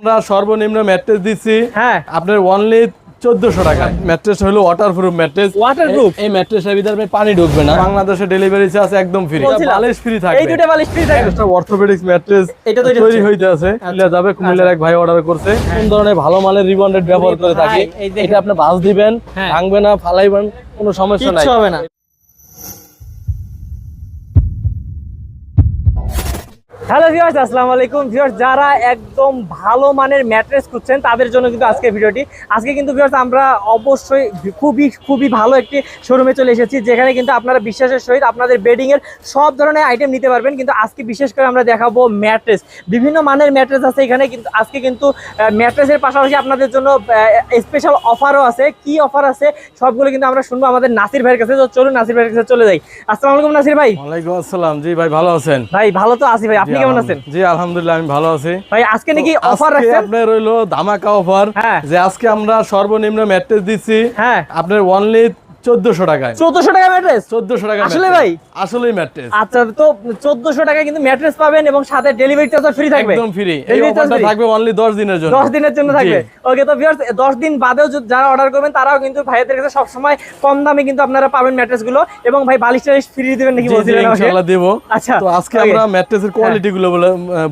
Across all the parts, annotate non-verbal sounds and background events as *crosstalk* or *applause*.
আমরা সর্বনিম্ন ম্যাট্রেস দিচ্ছি। হ্যাঁ। আপনার অনলি চোদ্দশো টাকা। ম্যাট্রেস হলো ওয়াটার প্রুফ ম্যাট্রেস। Waterproof? এই ম্যাট্রেসের ভিতরে পানি ঢুকবে না। বাংলাদেশে ডেলিভারি চার্জ একদম ফ্রি। বালিশ ফ্রি এই থাকবে দুটো বালিশ ফ্রি থাকবে। একটা অর্থোপেডিক্স ম্যাট্রেস এটা তৈরি তৈরি হইতে আছে কুমিল্লা যাবে কুমিল্লার এক ভাই অর্ডার করছে। কোন ধরনের ভালো মালের রিবন্ডেড ব্যবহার করে থাকি। এটা আপনি ভাঁজ দিবেন হ্যাঁ। ভাঙবে না ফালাইবেন কোনো সমস্যা নাই। হবে না। হ্যালো ভিউয়ার্স আসসালামু আলাইকুম ভিউয়ার্স যারা একদম ভালো মানের ম্যাট্রেস খুঁজছেন তাদের জন্য কিন্তু আজকে ভিডিওটি। আজকে কিন্তু ভিউয়ার্স আমরা অবশ্যই খুবই খুবই ভালো একটি শোরুমে চলে এসেছি যেখানে কিন্তু আপনারা বিশ্বাসের সহিত আপনাদের বেডিং এর সব ধরনের আইটেম নিতে পারবেন। কিন্তু আজকে বিশেষ করে আমরা দেখাবো ম্যাট্রেস বিভিন্ন মানের ম্যাট্রেস আছে এখানে কিন্তু আজকে কিন্তু ম্যাট্রেসের পাশাপাশি আপনাদের জন্য স্পেশাল অফারও আছে। কি অফার আছে? সবগুলো কিন্তু আমরা শুনব আমাদের নাসির ভাইয়ের কাছে। তো চলুন নাসির ভাইয়ের কাছে চলে যাই। আসসালামু আলাইকুম নাসির ভাই। ওয়ালাইকুম আসসালাম। জি ভাই ভালো আছেন? ভাই ভালো তো আছি ভাই। আপনি কেমন আছেন? আমি ভালো আছি। আজকে নাকি অফার আপনার রইল ধামাকা অফার হ্যাঁ। যে আজকে আমরা সর্বনিম্ন দিচ্ছি। হ্যাঁ। আপনার ওয়ানলি টাকা ম্যাট্রেস টাকা আসলে ভাই? আচ্ছা তো টাকায় কিন্তু ম্যাট্রেস পাবেন সাথে ডেলিভারি দিনের জন্য। 10 দিনের জন্য ওকে তো দিন বাদেও যারা অর্ডার করবেন তারাও কিন্তু ভাইদের কাছে সবসময় কম দামে কিন্তু আপনারা পাবেন ম্যাট্রেসগুলো এবং ভাই বালিশ ফ্রি দিবেন নাকি আচ্ছা তো আজকে আমরা ম্যাট্রেসের কোয়ালিটি গুলো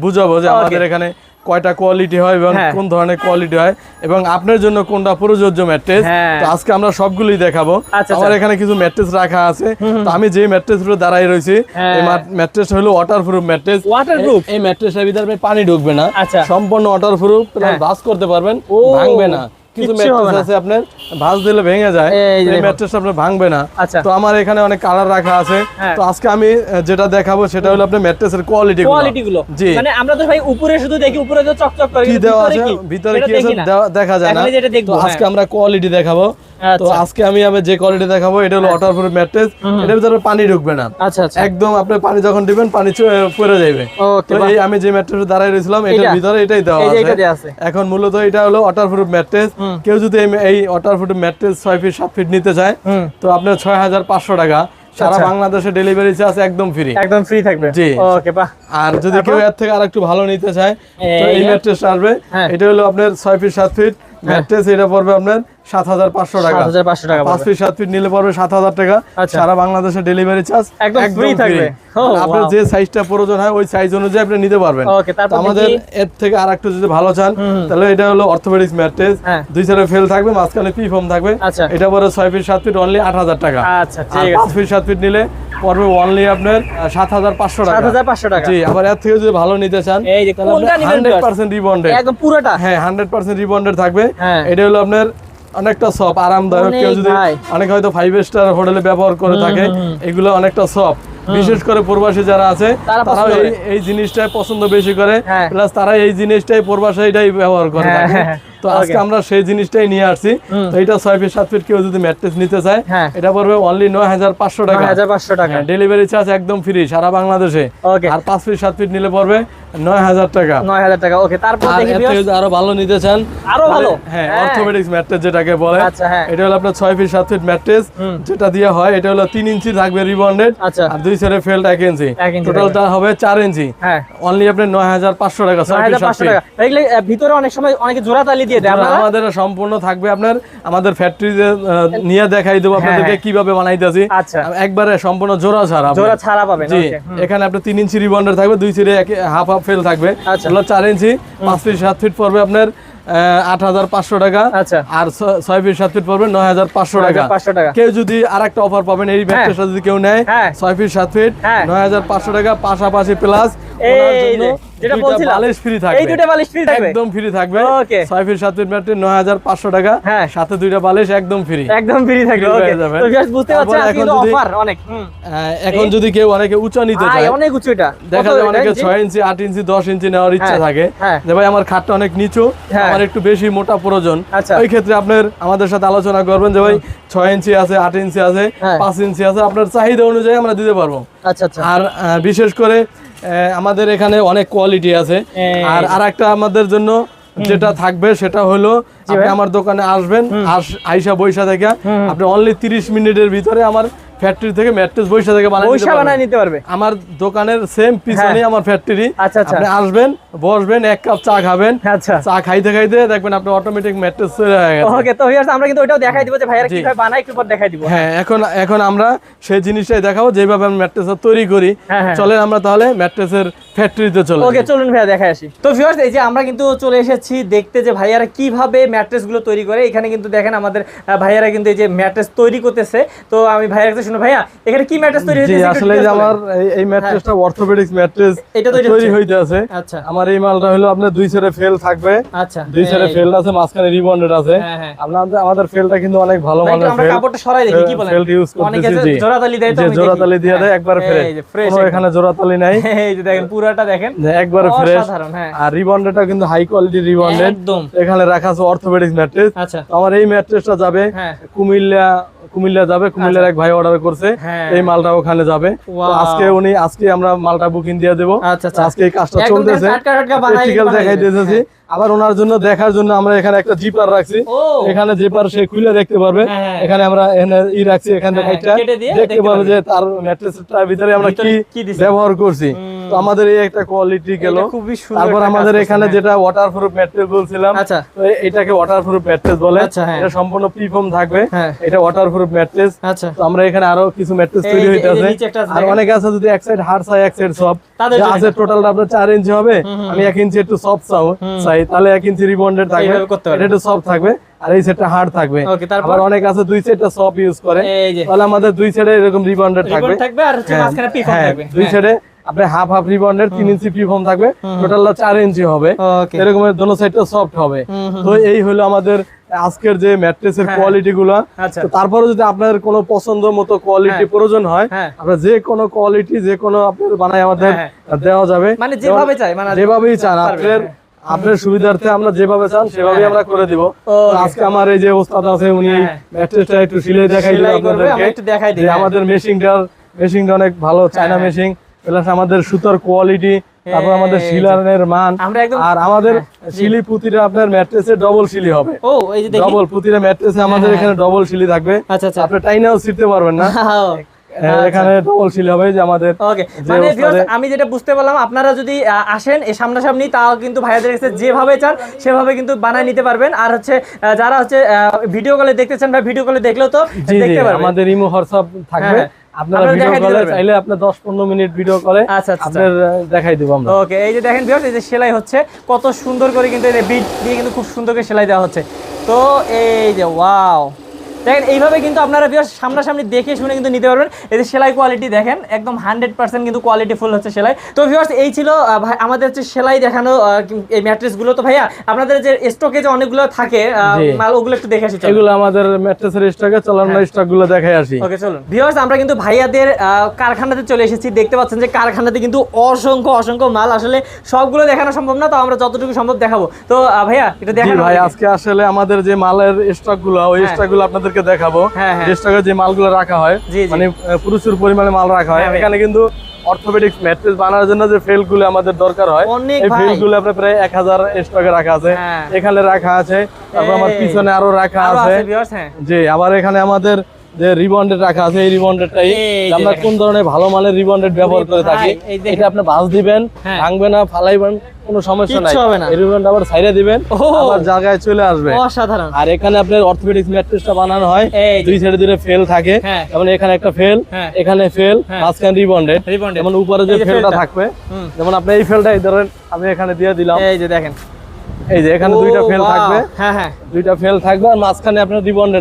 বুঝাবো যে আমাদের এখানে কয়টা কোয়ালিটি হয় এবং হ্যাঁ। কোন ধরনের কোয়ালিটি হয় এবং আপনার জন্য কোনটা প্রযোজ্য ম্যাট্রেস। তো আজকে আমরা সবগুলোই দেখাবো আচ্ছা, আমার আচ্ছা। এখানে কিছু ম্যাট্রেস রাখা আছে তো আমি যে ম্যাট্রেসগুলো দাঁড়াই রয়েছি হ্যাঁ। এই ম্যাট্রেস হলো ওয়াটার প্রুফ ম্যাট্রেস ওয়াটারপ্রুফ এই ম্যাট্রেসের ভিতরে পানি ঢুকবে না আচ্ছা। সম্পূর্ণ ওয়াটার প্রুফ প্লাস হ্যাঁ। করতে পারবেন ভাঙবে না কিছু ম্যাট্রেস আছে আপনার ভাঁজ দিলে ভেঙে যায় এই। ম্যাট্রেস আপনার ভাঙবে না। আচ্ছা। তো আমার এখানে অনেক কালার রাখা আছে। হ্যাঁ। তো আজকে আমি যেটা দেখাবো সেটা হলো আপনার ম্যাট্রেসের কোয়ালিটি কোয়ালিটি গুলো জি। মানে আমরা তো ভাই উপরে শুধু দেখি উপরে তো চকচক করে কি দেওয়া আছে? ভিতরে কি আছে? দেখি যায় না। তো আজকে হ্যাঁ। আমরা কোয়ালিটি দেখাবো। তো আচ্ছা। আজকে আমি আমি যে কোয়ালিটি দেখাবো এটা হলো ওয়াটার প্রুফ ম্যাট্রেস এটার ভিতরে পানি ঢুকবে না। আচ্ছা আচ্ছা। একদম আপনি পানি যখন দিবেন পানি পড়ে যাবে ওকে তো এই আমি যে ম্যাট্রেসে দাঁড়ায় রয়েছিলাম এটার এটা? ভিতরে এটাই দেওয়া আছে। এখন মূলত এটা হলো ওয়াটার প্রুফ ম্যাট্রেস কেউ যদি এই- ওয়াটার প্রুফ ম্যাট্রেস ছয় ফিট সাত ফিট নিতে চায় তো আপনার ছয় হাজার পাঁচশো টাকা। সারা আচ্ছা। বাংলাদেশে ডেলিভারি চার্জ একদম ফ্রি একদম ফ্রি থাকবে? জি। ওকে বাহ। আর যদি কেউ এর থেকে আরেকটু ভালো নিতে চায় তো এই ম্যাট্রেস আসবে। হ্যাঁ। এটা হলো আপনার ছয় ফিট সাত ফিট ম্যাট্রেস এটা পড়বে আপনার সাত হাজার পাঁচশো টাকা। 7,500 টাকা পাঁচ ফিট সাত ফিট নিলে পড়বে সাত হাজার টাকা। আচ্ছা। সারা বাংলাদেশে ডেলিভারি চার্জ একদম free থাকবে। আপনার যে সাইজটা প্রয়োজন হয় ওই সাইজ অনুযায়ী আপনি নিতে পারবেন। Okay, তারপর তো আমাদের এর থেকে আর একটু যদি ভালো চান তাহলে এটা হলো অর্থোপেডিক্স ম্যাট্রেস হ্যাঁ। দুই সাইডে ফেল থাকবে মাঝখানে পি ফর্ম থাকবে। আচ্ছা। এটা পরে ছয় ফিট সাত ফিট অনলি আট হাজার টাকা। আচ্ছা পাঁচ ফিট সাত ফিট নিলে পড়বে অনলি আপনার সাত হাজার পাঁচশো টাকা। 7,500 টাকা। জি আবার এর থেকে যদি ভালো নিতে চান হান্ড্রেড পার্সেন্ট রিবন্ডেড একদম পুরোটা? হ্যাঁ হান্ড্রেড পার্সেন্ট রিবন্ডেড থাকবে। হ্যাঁ। এটা হলো আপনার অনেকটা সফট আরামদায়ক কেউ যদি। অনেক হয়তো ফাইভ স্টার হোটেলে ব্যবহার করে থাকে এগুলো অনেকটা সফট বিশেষ করে প্রবাসী যারা আছে তারা এই এই জিনিসটাই পছন্দ বেশি করে হ্যাঁ। প্লাস তারা এই জিনিসটাই প্রবাসী এটাই ব্যবহার করে হ্যাঁ, হ্যাঁ, তো আজকে আমরা সেই জিনিসটাই নিয়ে আসছি। তো এটা ছয় ফিট সাত ফিট কেউ যদি ম্যাট্রেস নিতে চায় হ্যাঁ। এটা পড়বে অনলি নয় হাজার পাঁচশো টাকা। 9,500 টাকা। ডেলিভারি চার্জ একদম ফ্রি সারা বাংলাদেশে। আর পাঁচ ফিট সাত ফিট নিলে পড়বে নয় হাজার টাকা। 9000 টাকা ওকে তারপর। আরও ভালো নিতে চান আরও ভালো? হ্যাঁ হ্যাঁ। অর্থোপেডিক্স ম্যাট্রেস যেটাকে বলে আচ্ছা, হ্যাঁ। এটা হলো আপনার ছয় ফিট সাত ফিট ম্যাট্রেস যেটা দিয়ে হয় এটা হলো তিন ইঞ্চি থাকবে রিবন্ডেড আচ্ছা। আর দুই সাইডে ফেল্ট এক ইঞ্চি। টোটালটা হবে চার ইঞ্চি। হ্যাঁ। অনলি আপনার নয় হাজার পাঁচশো টাকা ছয় ফিট সাত 9500 টাকা। এগুলো ভিতরে অনেক সময় অনেকে জোড়া তালি দিয়ে আমাদের সম্পূর্ণ থাকবে আপনার আমাদের ফ্যাক্টরিতে নিয়ে দেখাই দেবো আপনাদেরকে হ্যাঁ। কীভাবে বানাইতেছি। একবারে সম্পূর্ণ জোড়া ছাড়া জোড়া ছাড়া পাবেন জি এখানে আপনার তিন ইঞ্চি রিবন্ডার থাকবে দুই সিরে হাফ হাফ ফেল থাকবে। চার ইঞ্চি পাঁচ ফিট সাত ফিট পড়বে আপনার আট হাজার পাঁচশো টাকা আচ্ছা। আর ছয় ফিট সাত ফিট পড়বে নয় হাজার পাঁচশো টাকা 9,500 টাকা। কেউ যদি আর একটা অফার পাবেন এই ব্যাগটা যদি কেউ নেয় হ্যাঁ। ছয় ফিট সাত ফিট হ্যাঁ। নয় হাজার পাঁচশো টাকা পাশাপাশি প্লাস যেটা বলছিলাম। বালিশ ফ্রি থাকবে এই বালিশ free থাকবে? একদম ফ্রি থাকবে Okay. ছয় ফিট সাত ফিট ম্যাটে নয় হাজার পাঁচশো টাকা হ্যাঁ। সাথে দুইটা বালিশ একদম ফ্রি একদম ফ্রি থাকবে ওকে তো বুঝতে পারছেন আজকে অফার অনেক এখন যদি কেউ অনেকে উঁচা নিতে ভাই চায় অনেক উঁচু এটা দেখা যায় অনেকে জি? ছয় ইঞ্চি আট ইঞ্চি দশ ইঞ্চি নেওয়ার ইচ্ছা হ্যাঁ, থাকে হ্যাঁ। যে ভাই আমার খাটটা অনেক নিচু হ্যাঁ। আমার একটু বেশি মোটা প্রয়োজন আচ্ছা। ওই ক্ষেত্রে আপনার আমাদের সাথে আলোচনা করবেন যে ভাই ছয় ইঞ্চি আছে আট ইঞ্চি আছে হ্যাঁ। পাঁচ ইঞ্চি আছে আপনার চাহিদা অনুযায়ী আমরা দিতে পারব আচ্ছা আচ্ছা আর বিশেষ করে আমাদের এখানে অনেক কোয়ালিটি আছে। আর আর একটা আমাদের জন্য যেটা থাকবে সেটা হলো আপনি আমার দোকানে আসবেন আস- আইসা বৈশা থেকে আপনি অনলি তিরিশ মিনিটের ভিতরে আমার ফ্যাক্টরি থেকে ম্যাট্রেস বৈশা থেকে বানায় নিতে পারবে। আমার দোকানের সেম পিছনে আমার ফ্যাক্টরি আচ্ছা, আচ্ছা। আপনি আসবেন বসবেন এক কাপ চা খাবেন। আচ্ছা। চা খাইতে খাইতে দেখবেন আপনি অটোমেটিক ম্যাট্রেস তৈরি হয়ে গেছে। ওকে তো ভিউয়ার্স আমরা কিন্তু ওইটাও দেখাই দিব যে ভাইয়ারা জি। কীভাবে বানায় একটু পর দেখাই দিব। হ্যাঁ এখন এখন আমরা সেই জিনিসটাই দেখাবো যেভাবে আমি ম্যাট্রেস তৈরি করি। হ্যাঁ, হ্যাঁ। চলেন আমরা তাহলে ম্যাট্রেসের ফ্যাক্টরিতে চলে ওকে চলুন ভাইয়া দেখাই আসি। তো ভিউয়ার্স এই যে আমরা কিন্তু চলে এসেছি দেখতে যে ভাইয়ারা কীভাবে ম্যাট্রেসগুলো তৈরি করে। এখানে কিন্তু দেখেন আমাদের ভাইয়ারা কিন্তু এই যে ম্যাট্রেস তৈরি করতেছে। তো আমি ভাইয়ার কাছে শুনো ভাইয়া? এখানে কি ম্যাট্রেস তৈরি হয়েছে আসলে যে আমার এই- ম্যাট্রেসটা অর্থোপেডিক্স ম্যাট্রেস এটা তৈরি হইতে আছে আচ্ছা। আমার এই মালটা হলো আপনার দুই সাইডে ফেল থাকবে। আচ্ছা। দুই সাইডে ফেল আছে মাঝখানে রিবন্ডেড আছে। হ্যাঁ, হ্যাঁ। আমাদের ফেলটা কিন্তু অনেক ভালো মানের আমরা কাপড়টা সরাই দেখি কি বলেন? ইউজ করতেছি জোড়াতালি দেয় তো জোড়াতালি দিয়ে দেয় হ্যাঁ, একবার এই ফ্রেশ কোনো এখানে জোড়াতালি নাই। *laughs* এই যে দেখেন পুরাটা দেখেন। একবারে ফ্রেশ হ্যাঁ। আর রিবন্ডেডটা কিন্তু হাই কোয়ালিটি রিবন্ডেড একদম। এখানে রাখা আছে অর্থোপেডিক্স ম্যাট্রেস আচ্ছা। আমার এই ম্যাট্রেসটা যাবে কুমিল্লা কুমিল্লা যাবে। কুমিল্লার এক ভাই অর্ডার করছে হ্যাঁ। এই মালটা ওখানে যাবে। আজকে উনি আজকে আমরা মালটা বুকিং দিয়ে দেবো। আচ্ছা, আচ্ছা। আজকে এই কাজটা চলতেছে। দেখাই। দিতেছি। আবার ওনার জন্য দেখার জন্য আমরা এখানে একটা জিপার রাখছি। এখানে জিপার সে খুলে দেখতে পারবে। হ্যাঁ, হ্যাঁ। এখানে আমরা ই রাখছি এখানে একটা। দেখতে পারবে। যে তার ম্যাট্রেসটার ভিতরে আমরা কি ব্যবহার করছি। তো আমাদের এই একটা কোয়ালিটি গেল। খুবই সুন্দর তারপর আমাদের এখানে যেটা ওয়াটার প্রুফ ম্যাট্রেস বলছিলাম আচ্ছা। তো এটাকে ওয়াটারপ্রুফ ম্যাট্রেস বলে। এটা সম্পূর্ণ প্রিফর্ম থাকবে। এটা ওয়াটার প্রুফ ম্যাট্রেস তো আমরা এখানে আরও কিছু ম্যাট্রেস তৈরি যে- হইতে এই যে আছে নিচে একটা আছে আর অনেক আছে যদি এক সাইড হার্ড চাই এক সাইড সব আছে টোটাল আপনার চার ইঞ্চি হবে। আমি এক ইঞ্চি একটু সফট চাও চাই তাহলে এক ইঞ্চি রিবন্ডেড থাকবে। এটা একটু সফট থাকবে আর এই সেটটা হার্ড থাকবে? আবার অনেক আছে দুই সেটটা সফট ইউজ করে। তাহলে আমাদের দুই সাইডে এরকম রিবন্ডেড থাকবে। থাকবে আর হ্যাঁ, মাঝখানে হ্যাঁ, থাকবে। দুই সাইডে হাফ হাফ তিন ইঞ্চি থাকবে চার ইঞ্চি হবে এরকম দোনো সাইডটা সফট হবে তো এই হলো আমাদের আজকের যে ম্যাট্রেসের। কোয়ালিটি গুলো তারপরে যদি আপনার কোনো পছন্দ মতো কোয়ালিটি হ্যাঁ। প্রয়োজন হয় হ্যাঁ আপনার যে কোনো কোয়ালিটি যে কোনো আপনার বানাই আমাদের হ্যাঁ, দেওয়া যাবে মানে যেভাবে চাই মানে যেভাবেই চান আপনার। আপনার সুবিধার্থে আমরা যেভাবে চান সেভাবেই হ্যাঁ। আমরা করে দিব আজকে আমার এই যে ওস্তাদ আছে উনি। ম্যাট্রেসটা একটু সিলাই দেখাই দিল আপনাদেরকে। আমাদের মেশিনটা মেশিনটা অনেক ভালো চায়না। মেশিন প্লাস আমাদের সুতার কোয়ালিটি তারপর আমাদের। শিলারের মান আর আমাদের হ্যাঁ, শিলি পুতিটা আপনার ম্যাট্রেসে ডবল শিলি হবে। ও এই যে ডবল প্রতিটা ম্যাট্রেসে আমাদের হ্যাঁ, এখানে ডবল শিলি থাকবে। আচ্ছা আচ্ছা। আপনি টাইনাও ছিটতে পারবেন না। *laughs* আচ্ছা। এখানে ডবল শিলি হবে যে আমাদের ওকে। মানে আমি যেটা বুঝতে পারলাম আপনারা যদি আসেন এই সামনাসামনি তাও কিন্তু ভাইয়াদের কাছে যেভাবে চান সেভাবে কিন্তু বানায় নিতে পারবেন। আর হচ্ছে যারা হচ্ছে ভিডিও কলে দেখতেছেন বা ভিডিও কলে দেখলেও তো দেখতে পারবেন। আমাদের ইমো হোয়াটসঅ্যাপ থাকবে। হ্যাঁ, আপনারা আপনারা ভিডিও কলে চাইলে আপনার 10 15 মিনিট ভিডিও কলে আচ্ছা আচ্ছা আপনার দেখাই দেব আমরা। ওকে এই যে দেখেন ভিউয়ার্স এই যে সেলাই হচ্ছে কত সুন্দর করে কিন্তু এই বিট দিয়ে কিন্তু খুব সুন্দর করে সেলাই দেওয়া হচ্ছে। তো এই যে ওয়াও দেখেন এইভাবে কিন্তু আপনারা ভিউয়ার্স সামনাসামনি দেখে শুনে কিন্তু নিতে পারবেন। এই যে সেলাই কোয়ালিটি দেখেন একদম হান্ড্রেড পার্সেন্ট কিন্তু কোয়ালিটি ফুল হচ্ছে সেলাই। তো ভিউয়ার্স এই ছিল আমাদের হচ্ছে সেলাই দেখানো এই ম্যাট্রেসগুলো তো ভাইয়া আপনাদের যে স্টকে যে অনেকগুলো থাকে আহ, মাল ওগুলো একটু দেখে আসি এগুলো আমাদের ম্যাট্রেসের স্টকে চালানো হ্যাঁ। স্টকগুলো আসি। ওকে চলুন। ভিউয়ার্স আমরা কিন্তু ভাইয়াদের কারখানাতে চলে এসেছি। দেখতে পাচ্ছেন যে কারখানাতে কিন্তু অসংখ্য অসংখ্য মাল আসলে সবগুলো দেখানো সম্ভব না তো আমরা যতটুকু সম্ভব দেখাবো। তো ভাইয়া এটা দেখানো ভাই আজকে আসলে আমাদের যে মালের স্টকগুলো ওই হ্যাঁ। স্টকগুলো আপনাদেরকে দেখাবো। হ্যাঁ, হ্যাঁ। যে মালগুলো রাখা হয়। মানে প্রচুর পরিমাণে মাল রাখা হয়। হ্যাঁ, এখানে কিন্তু অর্থোপেডিক্স ম্যাট্রেস বানানোর জন্য যে ফেলগুলো আমাদের দরকার হয় এই ফেলগুলো আপনার প্রায় এক হাজার স্টকে রাখা আছে। এখানে রাখা আছে তারপর আমার পিছনে আরও রাখা আছে। জি আবার এখানে আমাদের যে রিবন্ডেড রাখা আছে এই রিবন্ডেডটাই আমরা কোন ধরনের ভালো মানের রিবন্ডেড ব্যবহার করে থাকি এটা আপনি ভাঁজ দিবেন হ্যাঁ। ভাঙবে না ফালাইবেন কোনো সমস্যা নাই। এই রিবন্ড আবার সাইডে দিবেন। আবার জায়গায় চলে আসবে অসাধারণ আর এখানে আপনার অর্থোপেডিক্স ম্যাট্রেসটা বানানো হয় দুই সাইডে দুটো ফেল থাকে হ্যাঁ। যেমন এখানে একটা ফেল হ্যাঁ। এখানে ফেল। মাঝখানে রিবন্ডেড যেমন উপরে যে ফেলটা। থাকবে যেমন আপনি এই ফেলটা এই ধরেন আমি এখানে দিয়ে দিলাম এই যে দেখেন এই যে এখানে দুইটা ফেল থাকবে। হ্যাঁ হ্যাঁ। দুইটা ফেল থাকবে আর মাঝখানে আপনার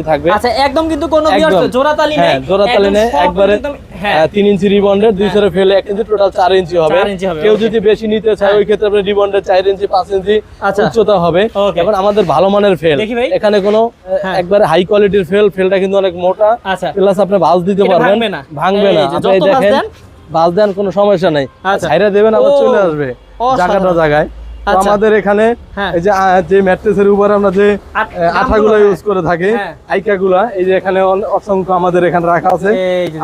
থাকবে। আচ্ছা একদম কিন্তু কোনো জোড়াতালি নেই। হ্যাঁ, জোড়াতালি নেই, একবারে হ্যাঁ। হ্যাঁ, তিন ইঞ্চি রিবন্ডের দুই ফেলে এক ইঞ্চি টোটাল চার ইঞ্চি হবে। কেউ যদি বেশি নিতে চায় ওই ক্ষেত্রে আপনি রিবন্ডের চার ইঞ্চি পাঁচ ইঞ্চি আচ্ছা। উচ্চতা হবে। এবার আমাদের ভালো মানের ফেল। এখানে কোনো হ্যাঁ। একবারে হাই কোয়ালিটির ফেল ফেলটা কিন্তু অনেক মোটা। আচ্ছা। প্লাস আপনি ভাঁজ দিতে পারবেন। ভাঙবে না। ভাঙবে না। আপনি যত ভাঁজ দেখেন দেন, ভাঁজ দেন কোনো সমস্যা নাই। আচ্ছা। ছাইরা দেবেন আবার চলে আসবে। জায়গাটা জায়গায়। আচ্ছা। আমাদের এখানে হ্যাঁ। এই যে যে ম্যাট্রেসের উপর আমরা যে আঠাগুলো ইউজ করে থাকি হ্যাঁ। আইকাগুলা এই যে এখানে অসংখ্য আমাদের এখানে রাখা আছে।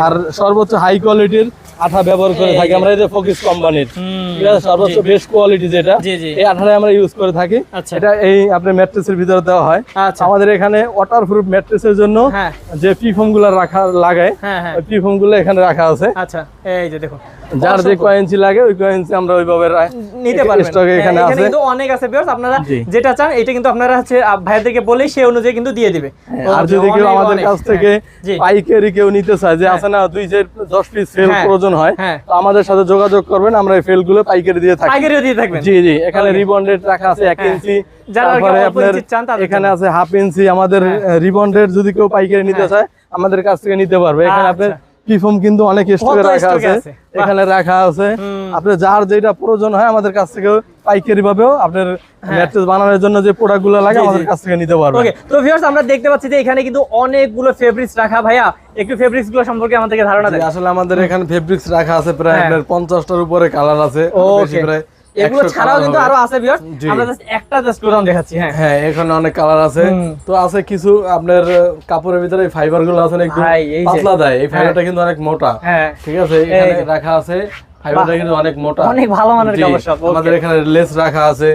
আর সর্বোচ্চ হাই কোয়ালিটির আঠা ব্যবহার করে থাকি আমরা এই যে ফোকিস কোম্পানির ঠিক আছে সর্বোচ্চ বেস্ট কোয়ালিটি যেটা জি, জি। এই আঠাটাই আমরা ইউজ করে থাকি। আচ্ছা। এটা এই আপনার ম্যাট্রেসের ভিতরে দেওয়া হয়। আচ্ছা। আমাদের এখানে ওয়াটার প্রুফ ম্যাট্রেসের জন্য হ্যাঁ। যে পিফোমগুলো রাখা লাগায় হ্যাঁ হ্যাঁ। পিফোমগুলো এখানে রাখা আছে। আচ্ছা এই যে দেখুন। যার যে। কয়েন্সি লাগে ওই কয়েন্সি আমরা ওইভাবে নিতে স্টকে হ্যাঁ, এখানে আছে। অনেক আছে আপনারা যেটা চান এটা কিন্তু আপনারা হচ্ছে আহ, ভাইয়াদেরকে বলেই সেই অনুযায়ী কিন্তু দিয়ে দিবে হ্যাঁ, আর যদি কেউ আমাদের কাছ থেকে হ্যাঁ, পাইকারি কেউ নিতে চায় যে আছে না দুই যে দশ পিস ফেল হ্যাঁ, প্রয়োজন হয় হ্যাঁ। তো আমাদের সাথে যোগাযোগ করবেন আমরা এই ফেলগুলো পাইকারি দিয়ে থাকি পাইকারিও দিয়ে থাকবেন জি জি এখানে. রিবন্ডেড রাখা আছে এক হ্যাঁ। ইঞ্চি যারা আর তারপরে আপনার এখানে আছে হাফ ইঞ্চি আমাদের হ্যাঁ। রিবন্ডেড যদি কেউ পাইকারি নিতে হ্যাঁ। চায় আমাদের কাছ থেকে নিতে পারবে এখানে আপনার আচ্ছা। পিফম কিন্তু অনেক স্টকে রাখা আছে আছে? এখানে রাখা আছে আপনার যার যেটা প্রয়োজন হয় আমাদের কাছ থেকে আপনার ম্যাট্রেস বানানোর জন্য যে লাগে হ্যাঁ। আমাদের কাছ থেকে নিতে ওকে তো ভিউয়ার্স আমরা দেখতে পাচ্ছি যে এখানে কিন্তু অনেকগুলো ফেব্রিক্স রাখা। ভাইয়া একটু ফেব্রিক্সগুলো সম্পর্কে আমাদেরকে ধারণা দেন? আসলে আমাদের এখানে ফেব্রিক্স রাখা আছে প্রায় হ্যাঁ। আপনার উপরে কালার আছে ওকে প্রায় এগুলো ছাড়াও কিন্তু আরও আছে ভিউয়ার্স আমরা জাস্ট একটা জাস্ট প্রোগ্রাম দেখাচ্ছি হ্যাঁ। হ্যাঁ এখানে অনেক কালার আছে। তো আছে কিছু আপনার কাপড়ের ভিতরে ফাইবারগুলো আছে একটু এই যে। পাতলা দেয়। এই ফাইবারটা কিন্তু অনেক মোটা। হ্যাঁ। ঠিক আছে? এখানে রাখা আছে। ফাইবারটা কিন্তু অনেক মোটা। অনেক ভালো মানের কাপড় সব, আমাদের এখানে লেস রাখা আছে।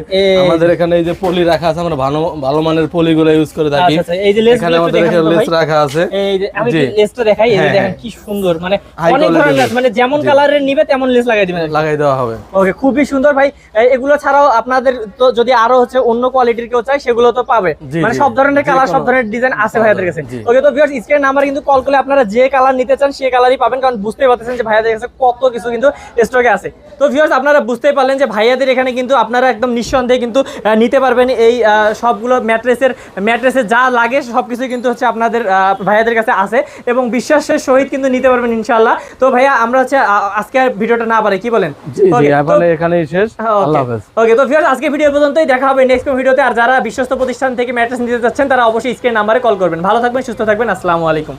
আমাদের এখানে এই যে পলি রাখা আছে আমরা ভালো ভালো মানের পলি ইউজ করে থাকি। এই যে লেসগুলো এখানে আমাদের এখানে লেস রাখা আছে। এই যে আমি লেসটা দেখাই এই যে দেখেন। কি সুন্দর মানে অনেক ধরনের লেস মানে যেমন কালারের নিবে তেমন লেস লাগাই দিবেন লাগাই দেওয়া হবে। ওকে খুবই সুন্দর ভাই। এগুলো ছাড়াও আপনাদের তো যদি আরও হচ্ছে অন্য কোয়ালিটির কেউ চাই সেগুলো তো পাবে। মানে সব ধরনের কালার সব ধরনের ডিজাইন আছে ভাইয়াদের কাছে। ওকে তো ভিউয়ার্স স্ক্রিন নাম্বার কিন্তু কল করলে আপনারা যে কালার নিতে চান সেই কালারই পাবেন। কারণ বুঝতেই পারতেছেন যে ভাইয়াদের কাছে কত কিছু কিন্তু স্টকে আছে। তো ভিউয়ার্স আপনারা বুঝতেই পারলেন যে ভাইয়াদের এখানে কিন্তু আপনারা একদম নিঃসন্দেহে কিন্তু নিতে পারবেন এই সবগুলো ম্যাট্রেসের ম্যাট্রেসের যা লাগে সব সবকিছু কিন্তু হচ্ছে আপনাদের ভাইয়াদের কাছে আছে এবং বিশ্বাসের সহিত কিন্তু নিতে পারবেন ইনশাল্লাহ তো ভাইয়া আমরা হচ্ছে আজকে আর ভিডিওটা না পারে কি বলেন? এখানেই শেষ। ওকে তো ভিউয়ার্স আজকে ভিডিও পর্যন্তই দেখা হবে নেক্সট ভিডিওতে। আর যারা বিশ্বস্ত প্রতিষ্ঠান থেকে ম্যাট্রেস নিতে যাচ্ছেন তারা অবশ্যই স্ক্রিন নাম্বারে কল করবেন। ভালো থাকবেন সুস্থ থাকবেন আসসালামু আলাইকুম।